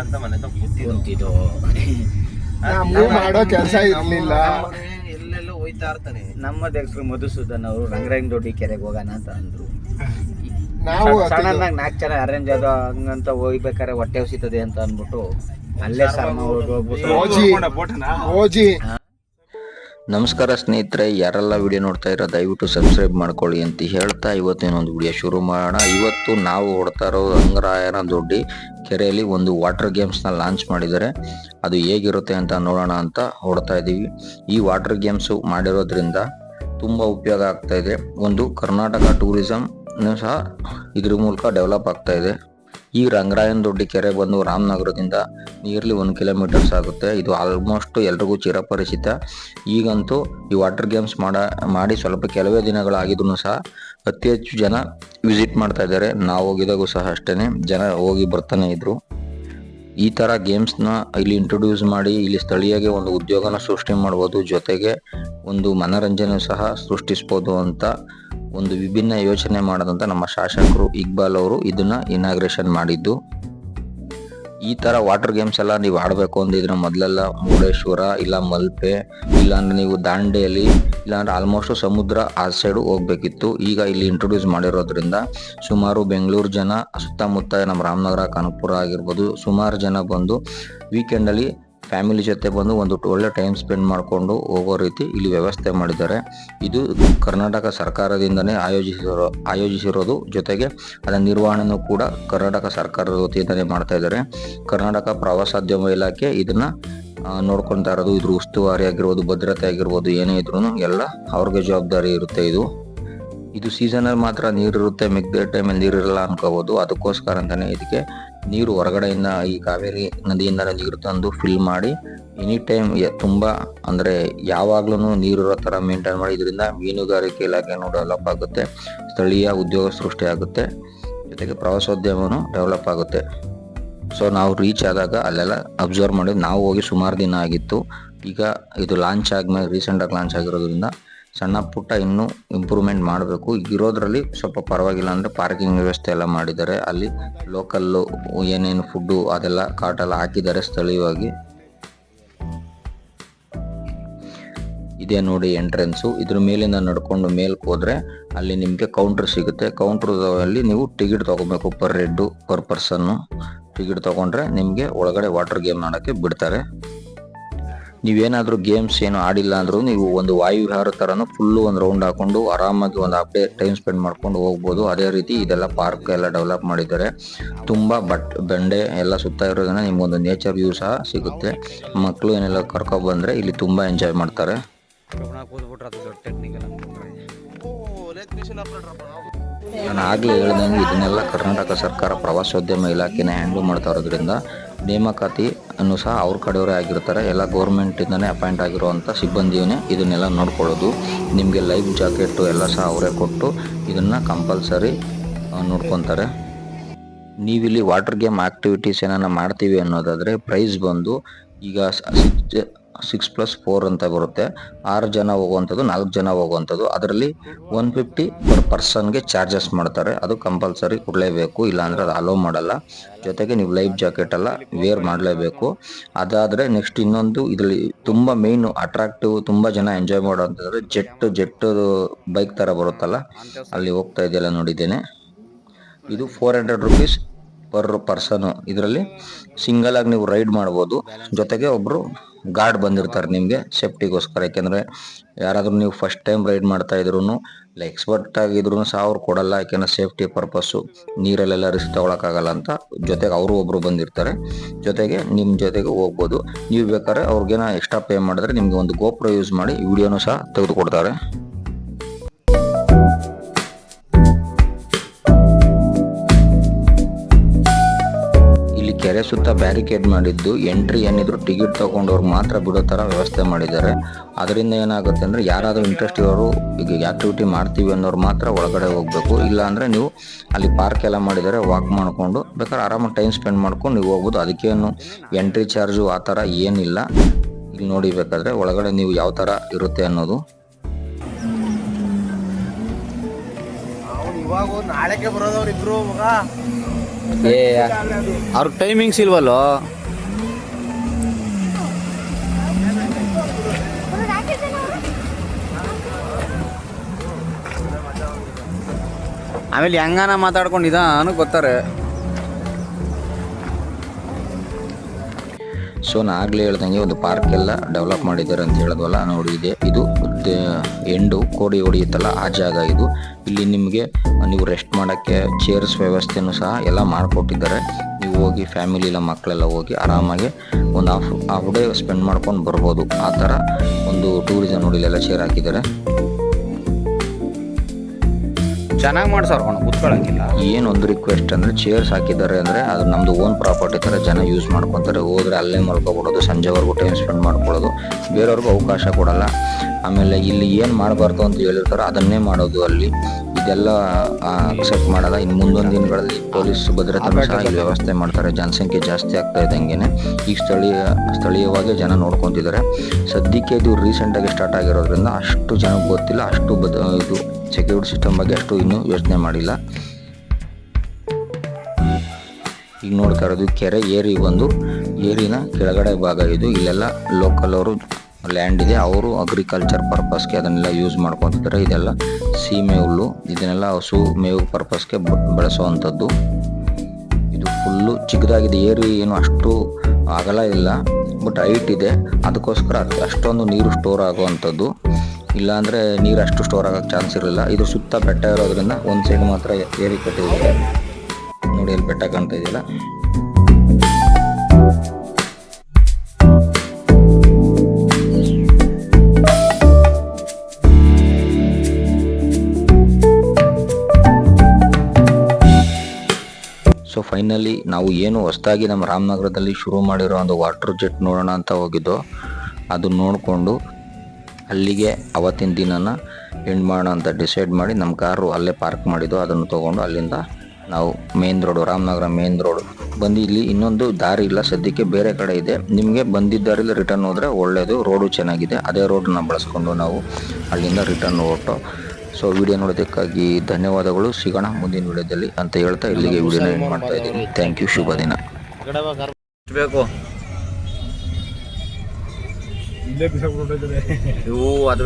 ಅಂತ ಮನೆ ತಗ ಕೂತಿದ್ದು ಕುಂತಿದ್ದು ಮಾಡೋ ಕೆಲಸ ಇರ್ಲಿಲ್ಲ. ಎಲ್ಲೆಲ್ಲೋ ಹೋಯ್ತಾ ಇರ್ತಾನೆ. ನಮ್ಮ ಅಧ್ಯಕ್ಷರು ಮಧುಸೂದನ್ ಅವರು ರಂಗರಂಗ ದೊಡ್ಡಿ ಕೆರೆಗೆ ಹೋಗೋಣ ಅಂತ ಅಂದ್ರು. ನಾವು ಸಡನ್ನಾಗಿ ನಾಲ್ಕು ಜನ ಅರೇಂಜ್ ಆದ ಹಂಗಂತ ಹೋಗ್ಬೇಕಾದ್ರೆ ಹೊಟ್ಟೆ ಹಸಿತದೆ ಅಂತ ಅಂದ್ಬಿಟ್ಟು ಅಲ್ಲೇ ಸರ್ ಹೋಗ್ಬಿಟ್ಟು ಓಜಿ ಓಜಿ ನಮಸ್ಕಾರ ಸ್ನೇಹಿತರೆ, ಯಾರೆಲ್ಲ ವಿಡಿಯೋ ನೋಡ್ತಾ ಇರೋ ದಯವಿಟ್ಟು ಸಬ್ಸ್ಕ್ರೈಬ್ ಮಾಡ್ಕೊಳ್ಳಿ ಅಂತ ಹೇಳ್ತಾ ಇವತ್ತಿನ ಒಂದು ವಿಡಿಯೋ ಶುರು ಮಾಡೋಣ. ಇವತ್ತು ನಾವು ಹೊಡ್ತಾ ಇರೋ ರಂಗರಾಯನ ದೊಡ್ಡಿ ಕೆರೆಯಲ್ಲಿ ಒಂದು ವಾಟರ್ ಗೇಮ್ಸ್ನ ಲಾಂಚ್ ಮಾಡಿದ್ದಾರೆ. ಅದು ಹೇಗಿರುತ್ತೆ ಅಂತ ನೋಡೋಣ ಅಂತ ಹೊಡ್ತಾ ಇದ್ದೀವಿ. ಈ ವಾಟರ್ ಗೇಮ್ಸು ಮಾಡಿರೋದ್ರಿಂದ ತುಂಬ ಉಪಯೋಗ ಆಗ್ತಾ ಇದೆ. ಒಂದು ಕರ್ನಾಟಕ ಟೂರಿಸಂ ಸಹ ಇದ್ರ ಮೂಲಕ ಡೆವಲಪ್ ಆಗ್ತಾ ಇದೆ. ಈ ರಂಗರಾಯನ ದೊಡ್ಡ ಕೆರೆ ಬಂದು ರಾಮನಗರದಿಂದ ನಿಯರ್ಲಿ ಒಂದು ಕಿಲೋಮೀಟರ್ಸ್ ಆಗುತ್ತೆ. ಇದು ಆಲ್ಮೋಸ್ಟ್ ಎಲ್ರಿಗೂ ಚಿರಪರಿಚಿತ. ಈಗಂತೂ ಈ ವಾಟರ್ ಗೇಮ್ಸ್ ಮಾಡ, ಮಾಡಿ ಸ್ವಲ್ಪ ಕೆಲವೇ ದಿನಗಳಾಗಿದ್ರು ಸಹ ಅತಿ ಹೆಚ್ಚು ಜನ ವಿಸಿಟ್ ಮಾಡ್ತಾ ಇದ್ದಾರೆ. ನಾವು ಹೋಗಿದಾಗೂ ಸಹ ಅಷ್ಟೇ ಜನ ಹೋಗಿ ಬರ್ತಾನೆ ಇದ್ರು. ಈ ಥರ ಗೇಮ್ಸ್ನ ಇಲ್ಲಿ ಇಂಟ್ರೊಡ್ಯೂಸ್ ಮಾಡಿ, ಇಲ್ಲಿ ಸ್ಥಳೀಯಗೆ ಒಂದು ಉದ್ಯೋಗನ ಸೃಷ್ಟಿ ಮಾಡ್ಬೋದು. ಜೊತೆಗೆ ಒಂದು ಮನರಂಜನೆ ಸಹ ಸೃಷ್ಟಿಸ್ಬೋದು ಅಂತ ಒಂದು ವಿಭಿನ್ನ ಯೋಚನೆ ಮಾಡದಂತ ನಮ್ಮ ಶಾಸಕರು ಇಕ್ಬಾಲ್ ಅವರು ಇದನ್ನ ಇನಾಗ್ರೇಷನ್ ಮಾಡಿದ್ದು. ಈ ತರ ವಾಟರ್ ಗೇಮ್ಸ್ ಎಲ್ಲ ನೀವು ಆಡಬೇಕು ಅಂದಿದ್ರೆ ಮೊದಲೆಲ್ಲ ಮುರುಡೇಶ್ವರ ಇಲ್ಲ ಮಲ್ಪೆ, ಇಲ್ಲಾಂದ್ರೆ ನೀವು ದಾಂಡೇಲಿ, ಇಲ್ಲಾಂದ್ರೆ ಆಲ್ಮೋಸ್ಟ್ ಸಮುದ್ರ ಆ ಸೈಡ್ ಹೋಗ್ಬೇಕಿತ್ತು. ಈಗ ಇಲ್ಲಿ ಇಂಟ್ರೊಡ್ಯೂಸ್ ಮಾಡಿರೋದ್ರಿಂದ ಸುಮಾರು ಬೆಂಗಳೂರು ಜನ, ಸುತ್ತಮುತ್ತ ನಮ್ಮ ರಾಮನಗರ ಕನಕಪುರ ಆಗಿರ್ಬೋದು ಸುಮಾರು ಜನ ಬಂದು ವೀಕೆಂಡಲ್ಲಿ ಫ್ಯಾಮಿಲಿ ಜೊತೆ ಬಂದು ಒಂದು ಒಳ್ಳೆ ಟೈಮ್ ಸ್ಪೆಂಡ್ ಮಾಡಿಕೊಂಡು ಹೋಗೋ ರೀತಿ ಇಲ್ಲಿ ವ್ಯವಸ್ಥೆ ಮಾಡಿದ್ದಾರೆ. ಇದು ಕರ್ನಾಟಕ ಸರ್ಕಾರದಿಂದನೇ ಆಯೋಜಿಸಿರೋ, ಆಯೋಜಿಸಿರೋದು. ಜೊತೆಗೆ ಅದರ ನಿರ್ವಹಣೆನೂ ಕೂಡ ಕರ್ನಾಟಕ ಸರ್ಕಾರದ ವತಿಯಿಂದನೇ ಮಾಡ್ತಾ ಇದ್ದಾರೆ. ಕರ್ನಾಟಕ ಪ್ರವಾಸೋದ್ಯಮ ಇಲಾಖೆ ಇದನ್ನ ನೋಡ್ಕೊತಾ ಇರೋದು. ಇದ್ರ ಉಸ್ತುವಾರಿ ಆಗಿರ್ಬೋದು, ಭದ್ರತೆ ಆಗಿರ್ಬೋದು, ಏನೇ ಇದ್ರು ಎಲ್ಲ ಅವ್ರಿಗೆ ಜವಾಬ್ದಾರಿ ಇರುತ್ತೆ ಇದು. ಇದು ಸೀಸನಲ್ಲಿ ಮಾತ್ರ ನೀರಿರುತ್ತೆ. ಮಿಕ್ದ ಟೈಮಲ್ಲಿ ನೀರಿರಲ್ಲ ಅನ್ಕೋಬೋದು. ಅದಕ್ಕೋಸ್ಕರ ಅಂತಲೇ ಇದಕ್ಕೆ ನೀರು ಹೊರಗಡೆಯಿಂದ ಈ ಕಾವೇರಿ ನದಿಯಿಂದ ನೀರು ತಂದು ಫಿಲ್ ಮಾಡಿ ಎನಿ ಟೈಮ್ ತುಂಬಾ ಅಂದ್ರೆ ಯಾವಾಗ್ಲೂ ನೀರು ಇರೋ ತರ ಮೇಂಟೈನ್ ಮಾಡಿ, ಇದರಿಂದ ಮೀನುಗಾರಿಕೆ ಇಲಾಖೆನೂ ಡೆವಲಪ್ ಆಗುತ್ತೆ, ಸ್ಥಳೀಯ ಉದ್ಯೋಗ ಸೃಷ್ಟಿ ಆಗುತ್ತೆ, ಜೊತೆಗೆ ಪ್ರವಾಸೋದ್ಯಮನೂ ಡೆವಲಪ್ ಆಗುತ್ತೆ. ಸೊ ನಾವು ರೀಚ್ ಆದಾಗ ಅಲ್ಲೆಲ್ಲ ಅಬ್ಸರ್ವ್ ಮಾಡಿ ನಾವು ಹೋಗಿ ಸುಮಾರು ದಿನ ಆಗಿತ್ತು. ಈಗ ಇದು ಲಾಂಚ್ ಆದ್ಮೇಲೆ ರೀಸೆಂಟಾಗಿ ಲಾಂಚ್ ಆಗಿರೋದ್ರಿಂದ ಸಣ್ಣ ಪುಟ್ಟ ಇನ್ನೂ ಇಂಪ್ರೂವ್ಮೆಂಟ್ ಮಾಡಬೇಕು. ಇರೋದ್ರಲ್ಲಿ ಸ್ವಲ್ಪ ಪರವಾಗಿಲ್ಲ ಅಂದರೆ ಪಾರ್ಕಿಂಗ್ ವ್ಯವಸ್ಥೆ ಎಲ್ಲ ಮಾಡಿದ್ದಾರೆ. ಅಲ್ಲಿ ಲೋಕಲ್ಲು ಏನೇನು ಫುಡ್ಡು ಅದೆಲ್ಲ ಕಾಟೆಲ್ಲ ಹಾಕಿದ್ದಾರೆ ಸ್ಥಳೀಯವಾಗಿ. ಇದೇ ನೋಡಿ ಎಂಟ್ರೆನ್ಸು ಇದ್ರ ಮೇಲಿಂದ ನಡ್ಕೊಂಡು ಮೇಲ್ಕ್ ಹೋದ್ರೆ ಅಲ್ಲಿ ನಿಮಗೆ ಕೌಂಟರ್ ಸಿಗುತ್ತೆ. ಕೌಂಟರ್ ಅಲ್ಲಿ ನೀವು ಟಿಕೆಟ್ ತಗೋಬೇಕು per head per person ticket ತಗೊಂಡ್ರೆ ನಿಮಗೆ ಒಳಗಡೆ ವಾಟರ್ ಗೇಮ್ ಆಡೋಕ್ಕೆ ಬಿಡ್ತಾರೆ. ನೀವೇನಾದ್ರೂ ಗೇಮ್ಸ್ ಏನು ಆಡಿಲ್ಲ ಅಂದರೂ ನೀವು ಒಂದು ವಾಯುವಿಹಾರ ಥರನೂ ಫುಲ್ಲು ಒಂದು ರೌಂಡ್ ಹಾಕೊಂಡು ಆರಾಮಾಗಿ ಒಂದು ಹಾಫ್ ಡೇ ಟೈಮ್ ಸ್ಪೆಂಡ್ ಮಾಡ್ಕೊಂಡು ಹೋಗ್ಬೋದು. ಅದೇ ರೀತಿ ಇದೆಲ್ಲ ಪಾರ್ಕ್ ಎಲ್ಲ ಡೆವಲಪ್ ಮಾಡಿದ್ದಾರೆ. ತುಂಬ ಬಟ್, ಬಂಡೆ ಎಲ್ಲ ಸುತ್ತ ಇರೋದನ್ನ ನಿಮ್ಗೊಂದು ನೇಚರ್ ವ್ಯೂ ಸಹ ಸಿಗುತ್ತೆ. ಮಕ್ಕಳು ಏನೆಲ್ಲ ಕರ್ಕೊಬಂದರೆ ಇಲ್ಲಿ ತುಂಬ ಎಂಜಾಯ್ ಮಾಡ್ತಾರೆ. ನಾನು ಆಗಲೇ ಹೇಳ್ದಂಗೆ ಇದನ್ನೆಲ್ಲ ಕರ್ನಾಟಕ ಸರ್ಕಾರ ಪ್ರವಾಸೋದ್ಯಮ ಇಲಾಖೆನ ಹ್ಯಾಂಡಲ್ ಮಾಡ್ತಾ ಇರೋದ್ರಿಂದ ನೇಮಕಾತಿ ಅನ್ನು ಸಹ ಅವ್ರ ಕಡೆಯವರೇ ಆಗಿರ್ತಾರೆ. ಎಲ್ಲ ಗೌರ್ಮೆಂಟಿಂದನೇ ಅಪಾಯಿಂಟ್ ಆಗಿರುವಂಥ ಸಿಬ್ಬಂದಿಯೇ ಇದನ್ನೆಲ್ಲ ನೋಡ್ಕೊಳ್ಳೋದು. ನಿಮಗೆ ಲೈಫ್ ಜಾಕೆಟು ಎಲ್ಲ ಸಹ ಅವರೇ ಕೊಟ್ಟು ಇದನ್ನು ಕಂಪಲ್ಸರಿ ನೋಡ್ಕೊತಾರೆ. ನೀವಿಲ್ಲಿ ವಾಟರ್ ಗೇಮ್ ಆ್ಯಕ್ಟಿವಿಟೀಸ್ ಏನಾನ ಮಾಡ್ತೀವಿ ಅನ್ನೋದಾದರೆ ಪ್ರೈಸ್ ಬಂದು ಈಗ ಪ್ಲಸ್ ಫೋರ್ ಅಂತ ಬರುತ್ತೆ. ಆರು ಜನ ಹೋಗುವಂಥದ್ದು, ನಾಲ್ಕು ಜನ ಹೋಗುವಂಥದ್ದು. ಅದರಲ್ಲಿ ಒನ್ ಫಿಫ್ಟಿ ಪರ್ ಪರ್ಸನ್ಗೆ ಚಾರ್ಜಸ್ ಮಾಡ್ತಾರೆ. ಅದು ಕಂಪಲ್ಸರಿ ಕೊಡಲೇಬೇಕು, ಇಲ್ಲಾಂದರೆ ಅದು ಅಲೋ ಮಾಡಲ್ಲ. ಜೊತೆಗೆ ನೀವು ಲೈಫ್ ಜಾಕೆಟ್ ಎಲ್ಲ ವೇರ್ ಮಾಡಲೇಬೇಕು. ಅದಾದರೆ ನೆಕ್ಸ್ಟ್ ಇನ್ನೊಂದು ಇದರಲ್ಲಿ ತುಂಬ ಮೇಯ್ನು ಅಟ್ರಾಕ್ಟಿವ್ ತುಂಬ ಜನ ಎಂಜಾಯ್ ಮಾಡೋಂಥದ್ದು ಜೆಟ್ ಜೆಟ್ ಬೈಕ್ ಥರ ಬರುತ್ತಲ್ಲ, ಅಲ್ಲಿ ಹೋಗ್ತಾ ಇದೆಯಲ್ಲ ನೋಡಿದ್ದೇನೆ. ಇದು four hundred rupees per person ಇದರಲ್ಲಿ ಸಿಂಗಲ್ ಆಗಿ ನೀವು ರೈಡ್ ಮಾಡ್ಬೋದು. ಜೊತೆಗೆ ಒಬ್ರು ಗಾರ್ಡ್ ಬಂದಿರ್ತಾರೆ ನಿಮಗೆ ಸೇಫ್ಟಿಗೋಸ್ಕರ ಯಾಕೆಂದ್ರೆ ಯಾರಾದ್ರೂ ನೀವು ಫಸ್ಟ್ ಟೈಮ್ ರೈಡ್ ಮಾಡ್ತಾ ಇದ್ರು ಎಕ್ಸ್ಪರ್ಟ್ ಆಗಿದ್ರು ಸಹ ಅವ್ರು ಕೊಡಲ್ಲ. ಯಾಕೆಂದ್ರೆ ಸೇಫ್ಟಿ ಪರ್ಪಸ್ಸು ನೀರಲ್ಲೆಲ್ಲ ರಿಸ್ಕ್ ತಗೊಳಕ್ಕಾಗಲ್ಲ ಅಂತ ಜೊತೆಗೆ ಅವರು ಒಬ್ರು ಬಂದಿರ್ತಾರೆ. ಜೊತೆಗೆ ನಿಮ್ಮ ಜೊತೆಗೆ ಹೋಗ್ಬೋದು. ನೀವು ಬೇಕಾದ್ರೆ ಅವ್ರಿಗೇನ ಎಕ್ಸ್ಟ್ರಾ ಪೇ ಮಾಡಿದ್ರೆ ನಿಮ್ಗೆ ಒಂದು ಗೋಪ್ರೋ ಯೂಸ್ ಮಾಡಿ ವಿಡಿಯೋನು ಸಹ ತೆಗೆದುಕೊಡ್ತಾರೆ. ಕೆರೆ ಸುತ್ತ ಬ್ಯಾರಿಕೇಡ್ ಮಾಡಿದ್ದು ಎಂಟ್ರಿ ಏನಿದ್ರು ಟಿಕೆಟ್ ತಗೊಂಡವ್ರು ಮಾತ್ರ ಬಿಡೋ ಥರ ವ್ಯವಸ್ಥೆ ಮಾಡಿದ್ದಾರೆ. ಅದರಿಂದ ಏನಾಗುತ್ತೆ ಅಂದ್ರೆ, ಯಾರಾದರೂ ಇಂಟ್ರೆಸ್ಟ್ ಇರೋರು ಈಗ ಆಕ್ಟಿವಿಟಿ ಮಾಡ್ತೀವಿ ಅನ್ನೋರು ಮಾತ್ರ ಒಳಗಡೆ ಹೋಗ್ಬೇಕು. ಇಲ್ಲ ಅಂದ್ರೆ ನೀವು ಅಲ್ಲಿ ಪಾರ್ಕ್ ಎಲ್ಲ ಮಾಡಿದರೆ ವಾಕ್ ಮಾಡಿಕೊಂಡು ಬೇಕಾದ್ರೆ ಆರಾಮಾಗಿ ಟೈಮ್ ಸ್ಪೆಂಡ್ ಮಾಡ್ಕೊಂಡು ನೀವು ಹೋಗ್ಬೋದು. ಅದಕ್ಕೇನು ಎಂಟ್ರಿ ಚಾರ್ಜು ಆ ಥರ ಏನಿಲ್ಲ. ಇಲ್ಲಿ ನೋಡಿ ಬೇಕಾದ್ರೆ ಒಳಗಡೆ ನೀವು ಯಾವ ಥರ ಇರುತ್ತೆ ಅನ್ನೋದು. ಇವಾಗ ನಾಳೆಗೆ ಬರೋದವ್ರು ಇಬ್ರು ಮಗ. ಏ, ಅವ್ರ ಟೈಮಿಂಗ್ಸ್ ಇಲ್ವಲ್ಲೋ ಆಮೇಲೆ ಹೆಂಗಾನ ಮಾತಾಡ್ಕೊಂಡು ಇದಾನು ಗೊತ್ತಾರೆ. ಸೊ ನಾ ಆಗ್ಲೇ ಹೇಳ್ದಂಗೆ ಒಂದು ಪಾರ್ಕ್ ಎಲ್ಲ ಡೆವಲಪ್ ಮಾಡಿದ್ದಾರೆ ಅಂತ ಹೇಳಿದ್ವಲ್ಲ ನೋಡಿದೆ ಇದು ಎಂಡು ಕೋಡಿ ಹೊಡೆಯುತ್ತಲ್ಲ ಆ ಜಾಗ ಇದು. ಇಲ್ಲಿ ನಿಮಗೆ ನೀವು ರೆಸ್ಟ್ ಮಾಡೋಕ್ಕೆ ಚೇರ್ಸ್ ವ್ಯವಸ್ಥೆನೂ ಸಹ ಎಲ್ಲ ಮಾಡಿಕೊಟ್ಟಿದ್ದಾರೆ. ನೀವು ಹೋಗಿ ಫ್ಯಾಮಿಲಿ ಇಲ್ಲ ಮಕ್ಕಳೆಲ್ಲ ಹೋಗಿ ಆರಾಮಾಗಿ ಒಂದು ಹಾಫ್ ಹಾಫ್ ಡೇ ಸ್ಪೆಂಡ್ ಮಾಡ್ಕೊಂಡು ಬರ್ಬೋದು. ಆ ಥರ ಒಂದು ಟೂರಿಸಂ ನೋಡಿಲ್ಲೆಲ್ಲ ಚೇರ್ ಹಾಕಿದ್ದಾರೆ. ಚೆನ್ನಾಗಿ ಮಾಡ್ಸೋರು ಅವನು ಕೂತ್ಕೊಳ್ಳಂಗಿಲ್ಲ ಏನು ಒಂದು ರಿಕ್ವೆಸ್ಟ್ ಅಂದ್ರೆ ಚೇರ್ಸ್ ಹಾಕಿದ್ದಾರೆ ಅಂದ್ರೆ ಅದು ನಮ್ದು ಓನ್ ಪ್ರಾಪರ್ಟಿ ಥರ ಜನ ಯೂಸ್ ಮಾಡ್ಕೊತಾರೆ. ಹೋದ್ರೆ ಅಲ್ಲೇ ಮಲ್ಕೊಬಿಡೋದು, ಸಂಜೆವರೆಗೂ ಟೈಮ್ ಸ್ಪೆಂಡ್ ಮಾಡ್ಕೊಳ್ಳೋದು. ಬೇರೆಯವ್ರಿಗೂ ಅವಕಾಶ ಕೊಡಲ್ಲ. ಆಮೇಲೆ ಇಲ್ಲಿ ಏನು ಮಾಡಬಾರ್ದು ಅಂತ ಹೇಳಿರ್ತಾರೋ ಅದನ್ನೇ ಮಾಡೋದು ಅಲ್ಲಿ. ಇದೆಲ್ಲ ಅಕ್ಸೆಪ್ಟ್ ಮಾಡಲ್ಲ. ಇನ್ನು ಮುಂದೊಂದು ದಿನಗಳಲ್ಲಿ ಪೊಲೀಸ್ ಭದ್ರತೆ ಸಹ ಇಲ್ಲಿ ವ್ಯವಸ್ಥೆ ಮಾಡ್ತಾರೆ. ಜನಸಂಖ್ಯೆ ಜಾಸ್ತಿ ಆಗ್ತಾ ಇದ್ದಂಗೆ ಈಗ ಸ್ಥಳೀಯ ಸ್ಥಳೀಯವಾಗಿ ಜನ ನೋಡ್ಕೊತಿದ್ದಾರೆ. ಸದ್ಯಕ್ಕೆ ಇದು ರೀಸೆಂಟಾಗಿ ಸ್ಟಾರ್ಟ್ ಆಗಿರೋದ್ರಿಂದ ಅಷ್ಟು ಜನಕ್ಕೆ ಗೊತ್ತಿಲ್ಲ. ಅಷ್ಟು ಬದ ಇದು ಸೆಕ್ಯೂರಿಟಿ ಸಿಸ್ಟಮ್ ಬಗ್ಗೆ ಅಷ್ಟು ಇನ್ನೂ ಯೋಚನೆ ಮಾಡಿಲ್ಲ. ಈಗ ನೋಡ್ತಾ ಇರೋದು ಕೆರೆ ಏರಿ ಒಂದು ಏರಿನ ಕೆಳಗಡೆ ಭಾಗ ಇದು. ಇಲ್ಲೆಲ್ಲ ಲೋಕಲ್ ಅವರು ಲ್ಯಾಂಡ್ ಇದೆ, ಅವರು ಅಗ್ರಿಕಲ್ಚರ್ ಪರ್ಪಸ್ಗೆ ಅದನ್ನೆಲ್ಲ ಯೂಸ್ ಮಾಡ್ಕೊತಿದ್ದಾರೆ ಇದೆಲ್ಲ ಸೀಮೆ ಹುಲ್ಲು ಇದನ್ನೆಲ್ಲ ಹಸು ಮೇವು ಪರ್ಪಸ್ಗೆ ಬಳಸುವಂಥದ್ದು. ಇದು ಫುಲ್ಲು ಚಿಕ್ಕದಾಗಿದೆ, ಏರಿ ಏನು ಅಷ್ಟು ಆಗಲ್ಲ ಇಲ್ಲ ಬಟ್ ಹೈಟ್ ಇದೆ. ಅದಕ್ಕೋಸ್ಕರ ಅಷ್ಟೊಂದು ನೀರು ಸ್ಟೋರ್ ಆಗುವಂಥದ್ದು. ಇಲ್ಲಾಂದರೆ ನೀರು ಅಷ್ಟು ಸ್ಟೋರ್ ಆಗೋಕ್ಕೆ ಚಾನ್ಸ್ ಇರಲಿಲ್ಲ. ಇದು ಸುತ್ತ ಬೆಟ್ಟ ಇರೋದ್ರಿಂದ ಒಂದು ಸೈಡ್ ಮಾತ್ರ ಏರಿ ಕಟ್ಟಿದ್ದಾರೆ. ನೋಡಿ ಅಲ್ಲಿ ಬೆಟ್ಟ ಕಾಣ್ತಾ ಇದೆಯಲ್ಲ? ಫೈನಲಿ ನಾವು ಏನು ಹೊಸದಾಗಿ ನಮ್ಮ ರಾಮನಗರದಲ್ಲಿ ಶುರು ಮಾಡಿರೋ ಒಂದು ವಾಟರ್ ಜೆಟ್ ನೋಡೋಣ ಅಂತ ಹೋಗಿದ್ದೋ, ಅದು ನೋಡಿಕೊಂಡು ಅಲ್ಲಿಗೆ ಅವತ್ತಿನ ದಿನನ ಎಂಡ್ ಮಾಡೋಣ ಅಂತ ಡಿಸೈಡ್ ಮಾಡಿ ನಮ್ಮ ಕಾರು ಅಲ್ಲೇ ಪಾರ್ಕ್ ಮಾಡಿದ್ದು, ಅದನ್ನು ತೊಗೊಂಡು ಅಲ್ಲಿಂದ ನಾವು main road Ramanagara main road ಬಂದು ಇಲ್ಲಿ ಇನ್ನೊಂದು ದಾರಿ ಇಲ್ಲ, ಸದ್ಯಕ್ಕೆ ಬೇರೆ ಕಡೆ ಇದೆ. ನಿಮಗೆ ಬಂದಿದ್ದ ದಾರಿಲಿ ರಿಟರ್ನ್ ಹೋದರೆ ಒಳ್ಳೆಯದು ರೋಡು ಚೆನ್ನಾಗಿದೆ. ಅದೇ ರೋಡನ್ನ ಬಳಸ್ಕೊಂಡು ನಾವು ಅಲ್ಲಿಂದ ರಿಟರ್ನ್ ಹೊರಟು. ಸೊ ವಿಡಿಯೋ ನೋಡೋದಕ್ಕಾಗಿ ಧನ್ಯವಾದಗಳು. ಸಿಗೋಣ ಮುಂದಿನ ವಿಡಿಯೋದಲ್ಲಿ ಅಂತ ಹೇಳ್ತಾ ಇಲ್ಲಿಗೆ ವಿಡಿಯೋ ಎಂಡ್ ಮಾಡ್ತಾ ಇದ್ದೀನಿ. ಥ್ಯಾಂಕ್ ಯು ಶುಭ ದಿನ. ಬೇಕು ಇಲ್ಲೇ ಬಿಸಾಕ್ಬಿಟ್ಟಿದ್ದಾರೆ ಇವು ಅದು